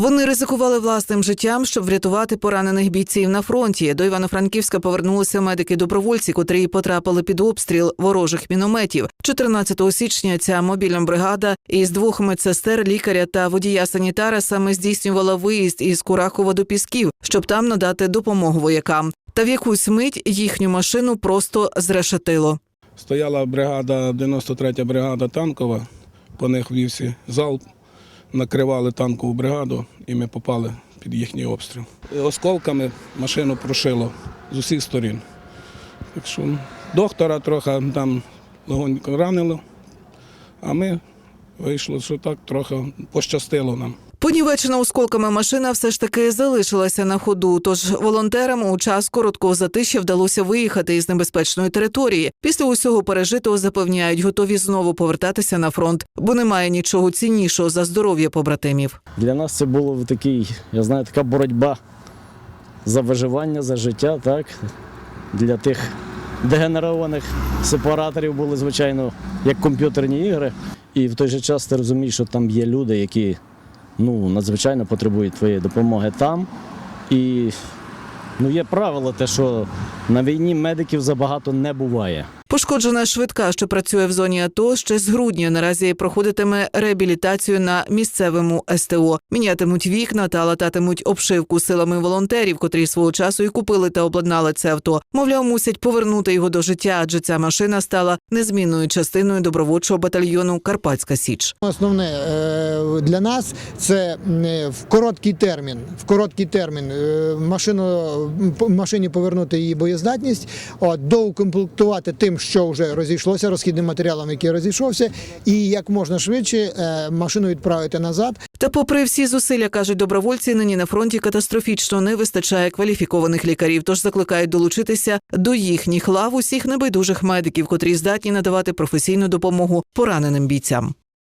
Вони ризикували власним життям, щоб врятувати поранених бійців на фронті. До Івано-Франківська повернулися медики-добровольці, котрі потрапили під обстріл ворожих мінометів. 14 січня ця мобільна бригада із двох медсестер, лікаря та водія санітара саме здійснювала виїзд із Курахова до Пісків, щоб там надати допомогу воякам. Та в якусь мить їхню машину просто зрешетило. Стояла бригада, 93-я бригада танкова, по них вівся залп, накривали танкову бригаду і ми попали під їхній обстріл. Осколками машину прошило з усіх сторін. Так що доктора трохи там легонько ранило, а ми вийшло, що так трохи пощастило нам. Понівечена осколками машина все ж таки залишилася на ходу. Тож волонтерам у час короткого затища вдалося виїхати із небезпечної території. Після усього пережитого запевняють, готові знову повертатися на фронт, бо немає нічого ціннішого за здоров'я побратимів. Для нас це було такий, я знаю, така боротьба за виживання, за життя, так? Для тих дегенерованих сепараторів були, звичайно, як комп'ютерні ігри. І в той же час ти розумієш, що там є люди, які ну, надзвичайно потребують твоєї допомоги там. І ну, є правило те, що на війні медиків забагато не буває. Пошкоджена швидка, що працює в зоні АТО, ще з грудня наразі проходитиме реабілітацію на місцевому СТО. Мінятимуть вікна та лататимуть обшивку силами волонтерів, котрі свого часу і купили та обладнали це авто. Мовляв, мусять повернути його до життя, адже ця машина стала незмінною частиною добровольчого батальйону Карпатська Січ. Основне е, для нас це е, в короткий термін. В короткий термін е, машину машині повернути її боєздатність, доукомплектувати тим, що вже розійшлося, розхідним матеріалом, який розійшовся, і як можна швидше е, машину відправити назад. Та, попри всі зусилля, кажуть добровольці, нині на фронті катастрофічно не вистачає кваліфікованих лікарів. Тож закликають долучитися до їхніх лав усіх небайдужих медиків, котрі здатні надавати професійну допомогу пораненим бійцям.